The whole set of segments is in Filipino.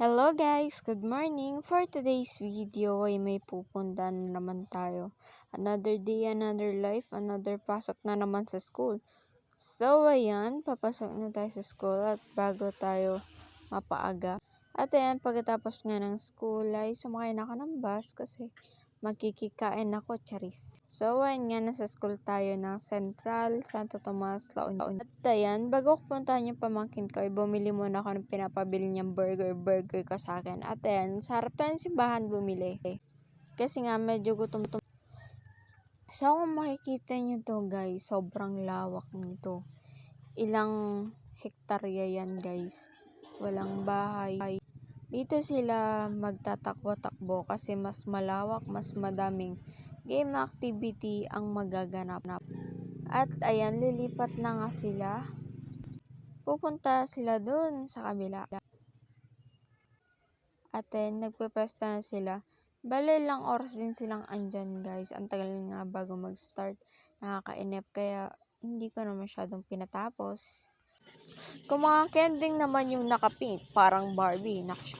Hello guys! Good morning! For today's video ay may pupuntahan na naman tayo. Another day, another life, another pasok na naman sa school. So ayan, papasok na tayo sa school at bago tayo mapaaga. At ayan, pagkatapos nga ng school ay sumakay na ako ng bus kasi magkikikain ako, charis. So ayan nga, nasa school tayo ng Central, Santo Tomas, La Union. At ayan, bago ko puntahan yung pamangkin ko, ay bumili muna ako ng pinapabili niyang burger, burger ko sa akin. At ayan, sa harap tayo ng simbahan bumili. Kasi nga, medyo gutom tum So kung makikita niyo to guys, sobrang lawak nito. Ilang hektarya yan guys. Walang bahay. Dito sila magtatakbo-takbo kasi mas malawak, mas madaming game activity ang magaganap. At ayan, lilipat na nga sila. Pupunta sila dun sa kabila. At then, nagpepesta na sila. Bale, lang oras din silang andyan guys. Ang tagal nga bago mag-start. Nakakainip kaya hindi ko na masyadong pinatapos. Kung mga kending naman yung nakapink, parang Barbie. Nak-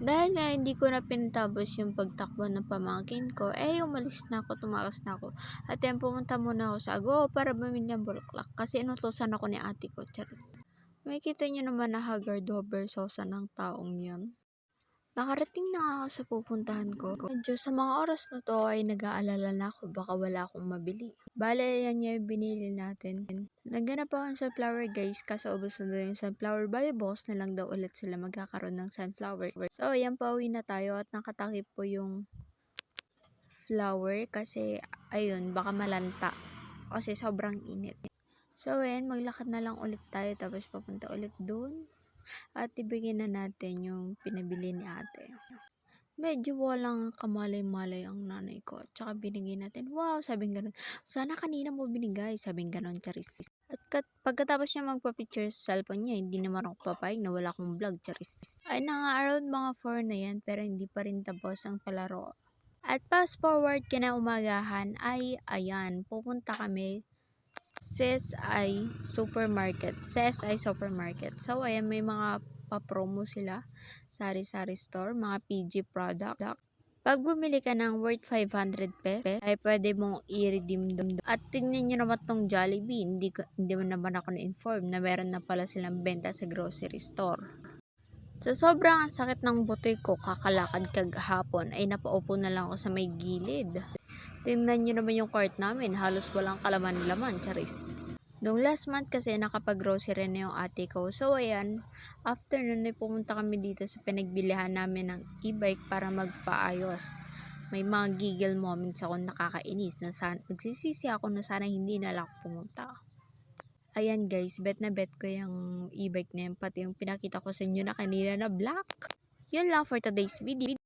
dahil nga hindi ko na pinatapos yung pagtakbo ng pamangkin ko, eh umalis na ako, tumakas na ako. At yan, pumunta muna ako sa Ago para bumili ng bulaklak. Kasi inutosan ako ni ate ko, charis. May kita nyo naman na haggard over sosa ng taong yan. Nakarating na ako sa pupuntahan ko. Medyo sa mga oras na to ay nag-aalala na ako baka wala akong mabili. Bale, yan yung binili natin. Nagganap ako ng sunflower guys kaso ubos na daw yung sunflower. Bale, boss na lang daw ulit sila magkakaroon ng sunflower. So, ayan pauwi na tayo at nakatakip po yung flower kasi ayun, baka malanta. Kasi sobrang init. So, ayan, maglakad na lang ulit tayo tapos papunta ulit doon at ibigay na natin yung pinabili ni ate. Medyo walang kamalay-malay ang nanay ko. Tsaka binigay natin, wow, sabing ganun. Sana kanina mo binigay, sabing ganun, charis. At kat, pagkatapos niya magpa-picture sa cellphone niya, hindi naman ako papayag na wala akong vlog, charis. Ay na nga, around mga 4 na yan, pero hindi pa rin tapos ang palaro. At fast forward ka na umagahan, ay ayan, pupunta kami CSI Supermarket. CSI Supermarket. So, ayan, may mga pa-promo sila. Sari-sari store, mga PG product. Pag bumili ka ng worth 500 pesos, ay pwede mong i-redeem doon. At tingnan nyo naman tong Jollibee. Hindi, ko, hindi man naman ako na-inform na meron na pala silang benta sa grocery store. Sa sobrang sakit ng butoy ko, kakalakad kagahapon, ay napaupo na lang ako sa may gilid. Tingnan nyo naman yung cart namin, halos walang kalaman-laman, charis. Nung last month kasi nakapag-grocery na yung ate ko. So ayan, after nun ay pumunta kami dito sa pinagbilihan namin ng e-bike para magpaayos. May mga giggle moments ako nakakainis na sana, nagsisisi ako na sana hindi na lang pumunta. Ayan guys, bet na bet ko yung e-bike na yun, pati yung pinakita ko sa inyo na kanina na black. Yun lang for today's video.